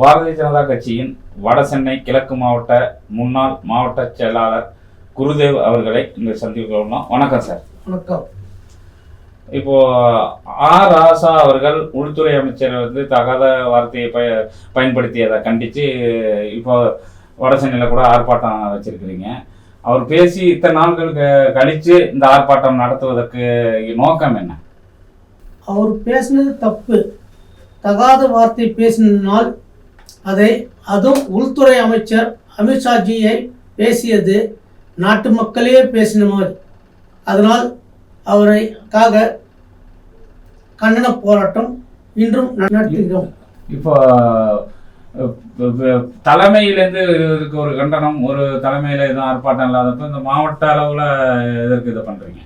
பாரதிய ஜனதா கட்சியின் வட சென்னை கிழக்கு மாவட்ட முன்னாள் மாவட்ட செயலாளர் குருதேவ் அவர்களை இங்க சந்திக்கிறோம் வணக்கம் சார். வணக்கம். இப்போ ஆர் ராசா அவர்கள் உள்துறை அமைச்சர் வந்து தகாத வார்த்தையை பய பயன்படுத்தியதை கண்டித்து இப்போ வட சென்னையில் கூட ஆர்ப்பாட்டம் வச்சிருக்கிறீங்க. அவர் பேசி இத்தனை நாட்களுக்கு கழித்து இந்த ஆர்ப்பாட்டம் நடத்துவதற்கு நோக்கம் என்ன? அவர் பேசினது தப்பு. தகாத வார்த்தை பேசினால் அதை அதுவும் உள்துறை அமைச்சர் அமித்ஷாஜியை பேசியது நாட்டு மக்களே பேசின மாதிரி. அதனால் அவரைக்காக கண்டன போராட்டம் இன்றும் நடத்துகிறோம். இப்போ தலைமையிலேருந்து இதுக்கு ஒரு கண்டனம் ஒரு தலைமையில் எதுவும் ஆர்ப்பாட்டம் இல்லாதப்ப இந்த மாவட்ட அளவில் எதற்கு இதை பண்ணுறீங்க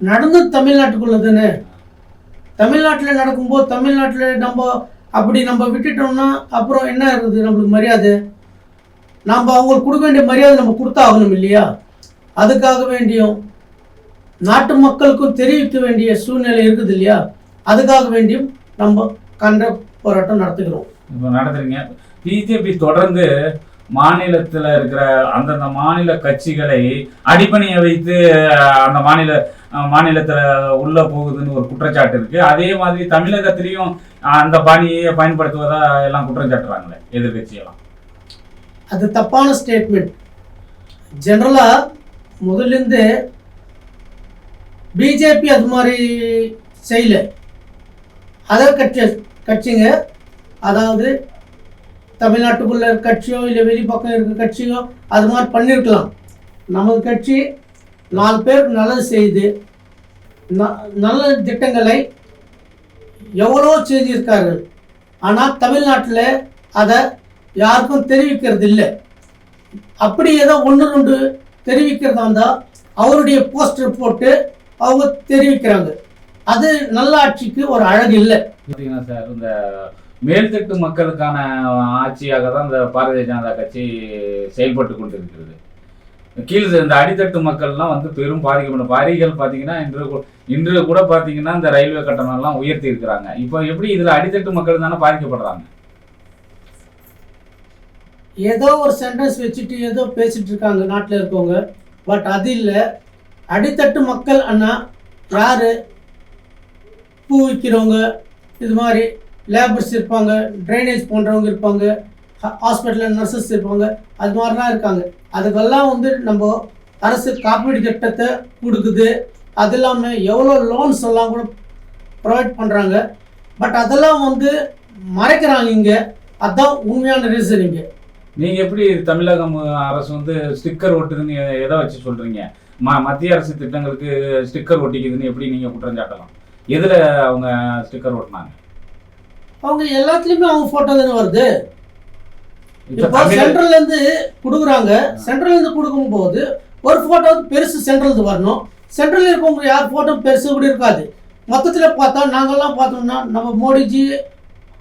நடந்து தமிழ்நாட்டுக்குள்ள தானே தமிழ்நாட்டில் நடக்கும்போது தமிழ்நாட்டில் நம்ம அப்படி நம்ம விட்டுட்டோம்னா அப்புறம் என்ன இருக்குது நம்மளுக்கு மரியாதை. நம்ம அவங்களுக்கு கொடுக்க வேண்டிய மரியாதை நம்ம கொடுத்தாகணும் இல்லையா? அதுக்காக வேண்டியும் நாட்டு மக்களுக்கும் தெரிவிக்க வேண்டிய சூழ்நிலை இருக்குது இல்லையா? அதுக்காக வேண்டியும் நம்ம கண்ட போராட்டம் நடத்துகிறோம். இப்போ நடத்துறீங்க பிஜேபி தொடர்ந்து மாநிலத்தில் இருக்கிற அந்தந்த மாநில கட்சிகளை அடிப்பணியை வைத்து அந்த மாநில மாநிலத்தில் மாநிலத்துல உள்ள போகுதுன்னு ஒரு குற்றச்சாட்டு இருக்கு. அதே மாதிரி தமிழகத்திலையும் அந்த பாணியை பயன்படுத்துவதா எல்லாம் குற்றம் சாட்டுறாங்களே எதிர்கட்சியெல்லாம் அது தப்பான ஸ்டேட்மெண்ட் ஜென்ரலாக முதலிருந்து பிஜேபி அது மாதிரி செய்யல. அதர் கட்சி கட்சிங்க அதாவது தமிழ்நாட்டுக்குள்ள இருக்க கட்சியோ இல்லை வெளிப்பக்கம் இருக்கிற கட்சியோ அது மாதிரி பண்ணியிருக்கலாம் நமது கட்சி நாலு பேருக்கு நல்லது செய்து ந- நல்ல திட்டங்களை எவ்வளோ செஞ்சிருக்கார்கள். ஆனால் தமிழ்நாட்டில் அதை யாருக்கும் தெரிவிக்கிறது இல்லை அப்படி ஏதோ ஒன்று ரெண்டு தெரிவிக்கிறதா இருந்தால் அவருடைய போஸ்டர் போட்டு அவங்க தெரிவிக்கிறாங்க. அது நல்ல ஆட்சிக்கு ஒரு அழகு இல்லை. சார் இந்த மேல்தட்டு மக்களுக்கான ஆட்சியாக தான் இந்த பாரதிய ஜனதா கட்சி செயல்பட்டு கொண்டிருக்கிறது. கீழ் இந்த அடித்தட்டு மக்கள்லாம் வந்து பெரும் பாதிக்கப்படும். பாரிகள் பார்த்தீங்கன்னா இன்று இன்று கூட பார்த்தீங்கன்னா இந்த ரயில்வே கட்டணம்லாம் உயர்த்தி இருக்கிறாங்க. இப்போ எப்படி இதில் அடித்தட்டு மக்கள் தானே பாதிக்கப்படுறாங்க? ஏதோ ஒரு சென்டென்ஸ் வச்சுட்டு ஏதோ பேசிட்டு இருக்காங்க நாட்டில் இருக்கவங்க. பட் அது இல்லை. அடித்தட்டு மக்கள் அண்ணா யார்? பூ விற்கிறவங்க இது மாதிரி லேபர்ஸ் இருப்பாங்க ட்ரைனேஜ் போன்றவங்க இருப்பாங்க ஹாஸ்பிட்டலில் நர்சஸ் இருப்பாங்க அது மாதிரிலாம் இருக்காங்க. அதுக்கெல்லாம் வந்து நம்ம அரசு காப்பீடு திட்டத்தை கொடுக்குது. அது இல்லாமல் எவ்வளோ லோன்ஸ் எல்லாம் கூட ப்ரொவைட் பண்ணுறாங்க பட் அதெல்லாம் வந்து மறைக்கிறாங்க இங்கே. அதுதான் உண்மையான ரீசன் இங்கே. நீங்கள் எப்படி தமிழகம் அரசு வந்து ஸ்டிக்கர் ஒட்டுதுன்னு எதை வச்சு சொல்கிறீங்க ம மத்திய அரசு திட்டங்களுக்கு ஸ்டிக்கர் ஒட்டிக்குதுன்னு எப்படி நீங்கள் குற்றம் சாட்டலாம் அவங்க ஸ்டிக்கர் ஒட்டினாங்க? அவங்க எல்லாத்துலயுமே அவங்க போட்டோ தானே வருது. இப்ப இப்போ தமிழ் சென்ட்ரல்ல இருந்து கொடுக்குறாங்க. சென்ட்ரல்ல இருந்து கொடுக்கும்போது ஒரு போட்டோ வந்து பெருசு சென்ட்ரல் இருந்து வரணும். சென்ட்ரல் இருக்கவங்க யார் போட்டோ பெருசு கூட இருக்காது. மொத்தத்தில் பார்த்தா நாங்கெல்லாம் பார்த்தோம்னா நம்ம மோடிஜி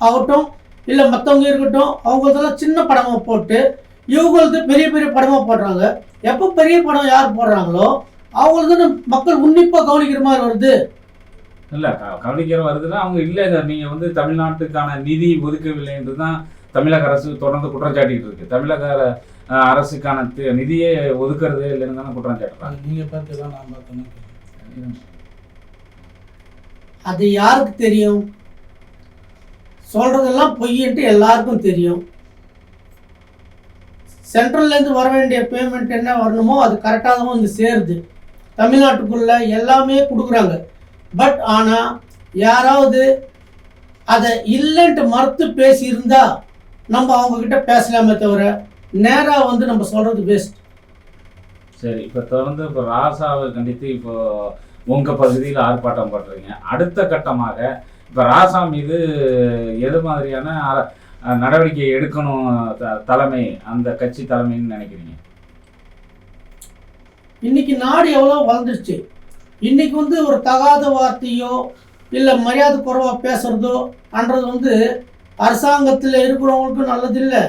ஆகட்டும் இல்லை மற்றவங்க இருக்கட்டும் அவங்க இதெல்லாம் சின்ன படமாக போட்டு இவங்களது பெரிய பெரிய படமாக போடுறாங்க. எப்போ பெரிய படம் யார் போடுறாங்களோ அவங்களுக்கு மக்கள் உன்னிப்பாக கவனிக்கிற மாதிரி வருது. இல்ல கவனிக்கிற வருதுன்னா அவங்க இல்ல நீங்க வந்து தமிழ்நாட்டுக்கான நிதி ஒதுக்கவில்லை என்று தான் தமிழக அரசு தொடர்ந்து குற்றம் சாட்டிட்டு இருக்கு. தமிழக அரசுக்கான நிதியே ஒதுக்குறதே இல்லைன்னு தானே குற்றம் சாட்டுறாங்க. அது நீங்க பார்த்ததா நான் பார்த்தேன்னு அது யாருக்கு தெரியும்? சொல்றதெல்லாம் பொய்ன்ட்டு எல்லாருக்கும் தெரியும். சென்ட்ரல்ல இருந்து வர வேண்டிய பேமெண்ட் என்ன வரணுமோ அது கரெக்டாக தான் வந்து சேருது. தமிழ்நாட்டுக்குள்ள எல்லாமே கொடுக்குறாங்க. பட் ஆனால் யாராவது அதை இல்லைன்ட்டு மறுத்து பேசியிருந்தா நம்ம அவங்க கிட்ட பேசலாமே தவிர நேராக வந்து நம்ம சொல்றது பெஸ்ட் சரி இப்ப தொடர்ந்து இப்போ ராசாவை கண்டித்து இப்போ உங்க பகுதியில் ஆர்ப்பாட்டம் பண்றீங்க. அடுத்த கட்டமாக இப்ப ராசா மீது எது மாதிரியான நடவடிக்கை எடுக்கணும் தலைமை அந்த கட்சி தலைமைன்னு நினைக்கிறீங்க? இன்னைக்கு நாடு எவ்வளோ வளர்ந்துருச்சு. இன்னைக்கு வந்து ஒரு தகாத வார்த்தையோ இல்லை மரியாதை குறைவாக பேசுறதோ அன்றது வந்து அரசாங்கத்தில் இருக்கிறவங்களுக்கும் நல்லதில்லை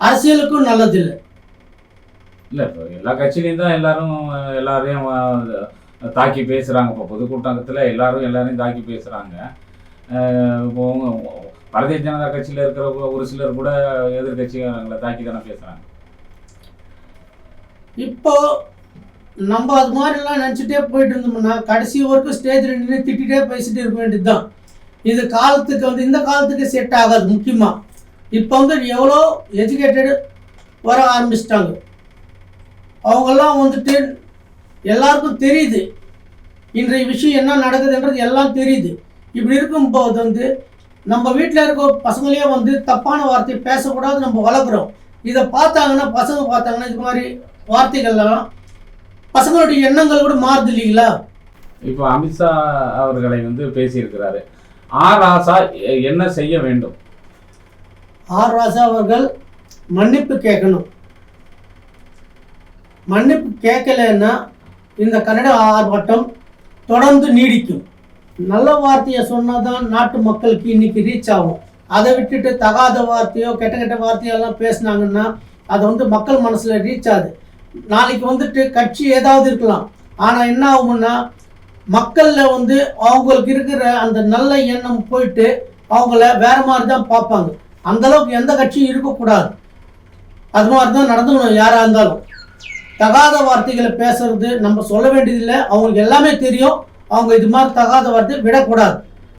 அரசியலுக்கும் நல்லதில்லை. இல்ல இப்போ எல்லா கட்சியிலையும் தான் எல்லாரும் எல்லாரையும் தாக்கி பேசுறாங்க. இப்போ பொதுக்கூட்டத்தில் எல்லாரும் எல்லாரையும் தாக்கி பேசுறாங்க. அஹ், இப்போ பாரதிய ஜனதா கட்சியில இருக்கிற ஒரு- சிலர் கூட எதிர்கட்சிகளை தாக்கி தானே பேசுறாங்க. இப்போ நம்ம அது மாதிரிலாம் நினச்சிட்டே போயிட்டு இருந்தோம்னா கடைசி வரைக்கும் ஸ்டேஜில் நின்று திட்டிகிட்டே பேசிகிட்டு இருக்க வேண்டியது தான் இது காலத்துக்கு வந்து இந்த காலத்துக்கு செட் ஆகாது முக்கியமாக இப்போ வந்து எவ்வளோ எஜுகேட்டடு வர ஆரம்பிச்சிட்டாங்க. அவங்கெல்லாம் வந்துட்டு எல்லாருக்கும் தெரியுது. இன்றைய விஷயம் என்ன நடக்குதுன்றது எல்லாம் தெரியுது. இப்படி இருக்கும்போது வந்து நம்ம வீட்டில் இருக்க பசங்களே வந்து தப்பான வார்த்தை பேசக்கூடாது நம்ம வளர்க்குறோம். இதை பார்த்தாங்கன்னா பசங்க பார்த்தாங்கன்னா இது மாதிரி வார்த்தைகள்லாம் பசங்களுடைய எண்ணங்கள் கூட மாறுது இல்லைங்களா? இப்போ அமித்ஷா அவர்களை வந்து பேசியிருக்கிறாரு. ஆர் ராசா என்ன செய்ய வேண்டும்? ஆர் ராசா அவர்கள் மன்னிப்பு கேட்கணும். மன்னிப்பு கேட்கலைன்னா இந்த கன்னட ஆர்ப்பாட்டம் தொடர்ந்து நீடிக்கும். நல்ல வார்த்தையை சொன்னால் தான் நாட்டு மக்களுக்கு இன்னைக்கு ரீச் ஆகும். அதை விட்டுட்டு தகாத வார்த்தையோ கெட்ட கெட்ட வார்த்தையோ எல்லாம் பேசுனாங்கன்னா அது வந்து மக்கள் மனசில் ரீச் ஆகுது. நாளைக்கு வந்துட்டு கட்சி ஏதாவது இருக்கலாம். ஆனால் என்ன ஆகும்னா மக்களில் வந்து அவங்களுக்கு இருக்கிற அந்த நல்ல எண்ணம் போயிட்டு அவங்கள வேற மாதிரி தான் பார்ப்பாங்க அந்தளவுக்கு எந்த கட்சியும் இருக்கக்கூடாது. அது மாதிரி தான் நடந்துக்கணும் யாராக இருந்தாலும். தகாத வார்த்தைகளை பேசுறது நம்ம சொல்ல வேண்டியதில்லை. அவங்களுக்கு எல்லாமே தெரியும். அவங்க இது மாதிரி தகாத வார்த்தை விடக்கூடாது.